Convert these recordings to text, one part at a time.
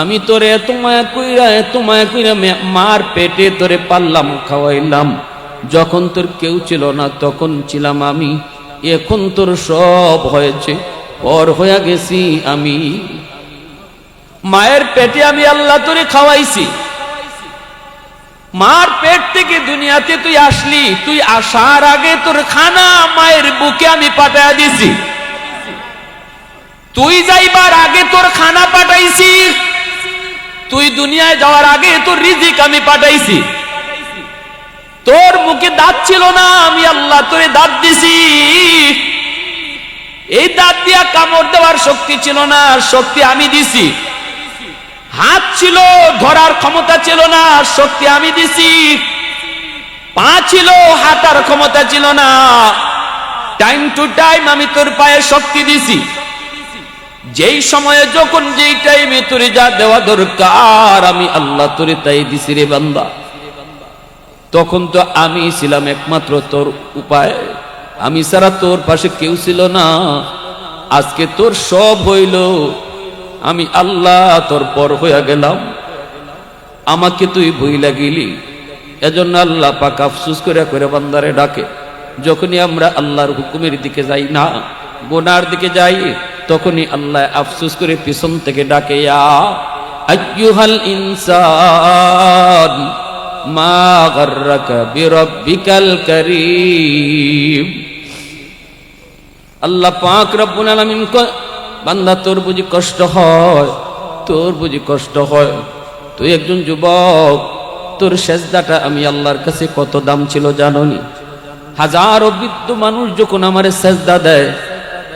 আমি তোরে এত মায়া কইরা এত মায়া কইরা মার পেটে তোরে পারলাম, খাওয়াইলাম। যখন তোর কেউ ছিল না, তখন ছিলাম আমি। এখন তোর সব হয়েছে, পর হয়ে গেছি আমি। মায়ের পেটে আমি আল্লাহ তোরে খাওয়াইছি। মার পেট থেকে দুনিয়াতে তুই আসলি, তুই আসার আগে তোর খানা মায়ের বুকে আমি পাঠাইয়া দিছি। তুই যাইবার আগে তোর খানা পাঠাইছি তুই দুনিয়ায় যাওয়ার আগে তোর রিজিক আমি পাঠাইছি। তোর মুখে দাঁত ছিল না, আমি আল্লাহ তোরে দাঁত দিছি। এই দাঁত দিয়া কামড় দেওয়ার শক্তি ছিল না, শক্তি আমি দিছি। হাত ছিল, ধরার ক্ষমতা ছিল না, শক্তি আমি দিছি। পা ছিল, হাঁটার ক্ষমতা ছিল না। টাইম টু টাইম আমি তোর পায়ে শক্তি দিছি। যেই সময়ে যখন যেই টাইমে তোরে যা দেওয়া দরকার, আমি আল্লাহ তোরে তাই দিছি রে বান্দা। তখন তো আমি ছিলাম একমাত্র তোর উপায়। আমি ছাড়া তোর পাশে কেউ ছিল না। আজকে তোর সব হইল। আমি আল্লাহ তোর পর হইয়া গেলাম। আমাকে তুই ভুইলা গেলি এজন্য আল্লাহ পাক আফসুস করে করে বান্দারে ডাকে, যখনই আমরা আল্লাহর হুকুমের দিকে যাই না, গোনার দিকে যাই তখনই আল্লাহ আফসুস করে পিছন থেকে ডাকে আল্লাহ পাক আলামিন বান্দা, তোর বুঝি কষ্ট হয়, তোর বুঝি কষ্ট হয়। তুই একজন যুবক, তোর সেজদাটা আমি আল্লাহর কাছে কত দাম ছিল জাননি? হাজারো বৃদ্ধ মানুষ যখন আমারে সেজদা দেয়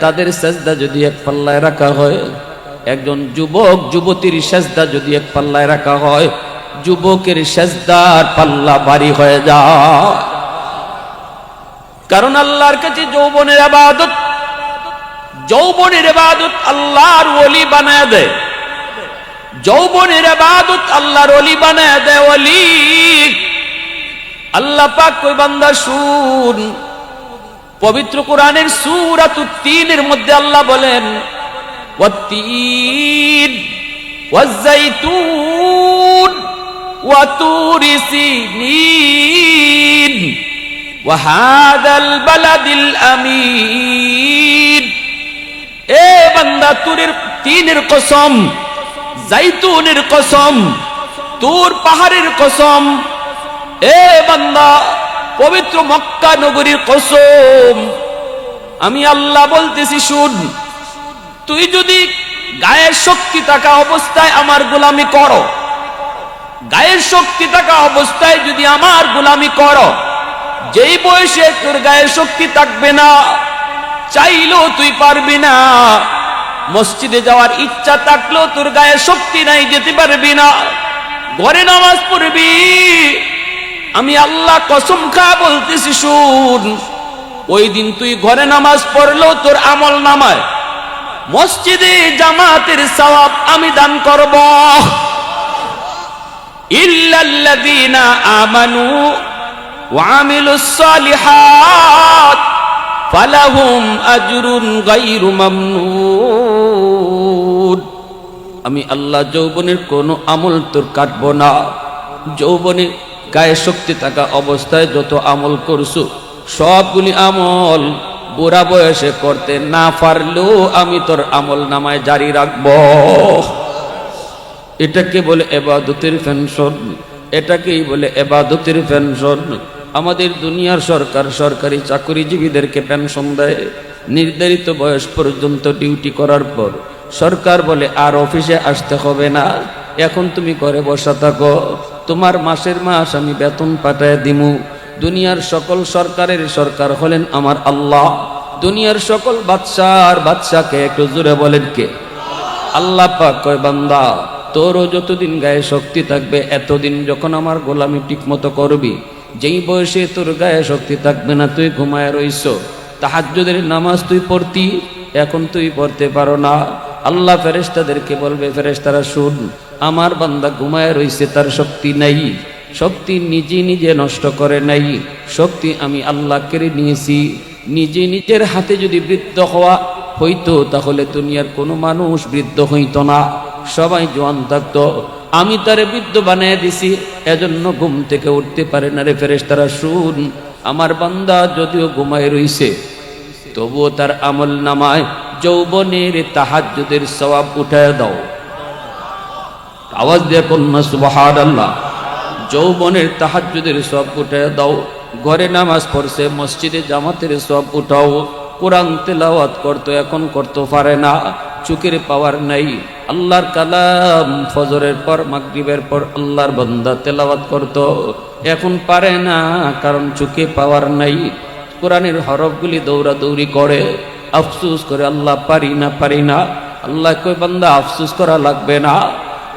তাদের সেজদা যদি এক পাল্লায় রাখা হয়, একজন যুবক, যুবতীর সেজদা যদি এক পাল্লায় রাখা হয়, যুবকের সেজদার পাল্লা বাড়ি হয়ে যায়। কারণ আল্লাহর কাছে যৌবনের আবাদত যৌবনের আবাদত আল্লাহর ওলি বানায় দেয়। যৌবনের আবাদত আল্লাহর ওলি বানায় দেয় ওলি। আল্লাহ পাক কই বান্দা শুন পবিত্র কোরআনের সূরাতুত তিনের মধ্যে আল্লাহ বলেন ওয়াত্তিন ওয়াজ্জাইতুন ওয়াতুর সিনিন وهذا البلد الأمين এ বান্দা তুরের তিনের কসম জাইতুনের কসম তুর পাহাড়ের কসম এ বান্দা পবিত্র মক্কা নগরীর কসম। আমি আল্লাহ বলতেছি, শুন, তুই যদি গায়ের শক্তি থাকা অবস্থায় আমার গোলামি করো, গায়ের শক্তি থাকা অবস্থায় যদি আমার গোলামি করো, যেই বয়সে তোর গায়ের শক্তি থাকবে না, চাইলেও তুই পারবি না। মসজিদে যাওয়ার ইচ্ছা থাকলেও তোর গায়ে শক্তি নাই, যেতে পারবি না। ঘরে নামাজ পড়বি। আমি আল্লাহ কসম খা বলতেছি, শুন। ওই দিন তুই ঘরে নামাজ পড়লেও তোর আমল নামায়। মসজিদে জামাতের সবাব আমি দান করব। আমানু সালিহাত আমি আল্লাহ যৌবনের কোন আমল তোর কাটব না। যৌবনের গায়ে শক্তি থাকা অবস্থায় যত আমল করছ, সবগুলি আমল বুড়া বয়সে করতে না পারলেও আমি তোর আমল নামায় জারি রাখব। এটাকে বলে এবাদতের পেনশন এটাকেই বলে এবাদতের পেনশন আমাদের দুনিয়ার সরকার সরকারি চাকরিজীবীদেরকে পেনশন দেয়, নির্ধারিত বয়স পর্যন্ত ডিউটি করার পর। সরকার বলে, আর অফিসে আসতে হবে না, এখন তুমি ঘরে বসা থাকো। তোমার মাসের মাস আমি বেতন পাঠায় দিমু। দুনিয়ার সকল সরকারের সরকার হলেন আমার আল্লাহ। দুনিয়ার সকল বাদশার বাদশাকে একটু জোরে বলেন কে? আল্লাহ পাক কয়, বান্দা, তোরও যতদিন গায়ে শক্তি থাকবে, এতদিন যখন আমার গোলামি ঠিক মতো করবি, যেই বয়সে তোর গায়ে শক্তি থাকবে না, তুই ঘুমায় রইস। তাহাজ্জুদের নামাজ তুই পড়তি, এখন তুই পড়তে পারো না। আল্লাহ ফেরেশতাদেরকে বলবে, ফেরেশতারা, শুন আমার বান্দা ঘুমায় রইছে, তার শক্তি নাই। শক্তি নিজে নিজে নষ্ট করে নাই। শক্তি আমি আল্লাহ কেড়ে নিয়েছি। নিজে নিজের হাতে যদি বৃদ্ধ হওয়া হইতো, তাহলে দুনিয়ার কোনো মানুষ বৃদ্ধ হইতো না। সবাই জোয়ান থাকতো। আমি তারে বৃদ্ধ বানিয়ে দিছি। এজন্য ঘুম থেকে উঠতে পারে না রে ফেরেস তারা শুন। আমার বান্দা যদিও ঘুমায় রইছে, তবুও তার আমল নামায় যৌবনের তাহাজ্জুদের সওয়াব উঠায় দাও। আওয়াজ দিয়ে কন্যা সুবাহার আল্লাহ যৌবনের তাহাজ্জুদের সব উঠে দাও। ঘরে নামাজ পড়ছে, মসজিদে জামাতের সব উঠাও। কোরআন তেলাওয়াত করতো, এখন করতে পারে না। চুকের পাওয়ার নাই। আল্লাহর কালাম ফজরের পর, মাগরিবের পর আল্লাহর বন্দা তেলাওয়াত করতো। এখন পারে না, কারণ চুকে পাওয়ার নাই। কোরআনের হরফগুলি দৌড়াদৌড়ি করে। আফসুস করে আল্লাহ পারি না পারি না। আল্লাহ কই বান্দা, আফসুস করা লাগবে না।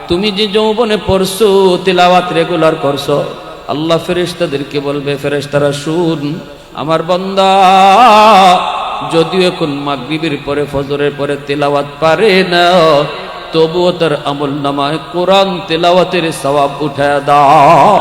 তুমি যে যৌবনে পড়ছো, তিলাওয়াত রেগুলার করছ, আল্লাহ ফেরেস্তাদেরকে বলবে ফেরেস্তারা শুন, আমার বন্দা, যদিও এখন মাগরিবের পরে, ফজরের পরে তেলাওয়াত পারে না, তবুও তার আমল নামায় কোরআন তেলাওয়াতের সবাব উঠায় দাও।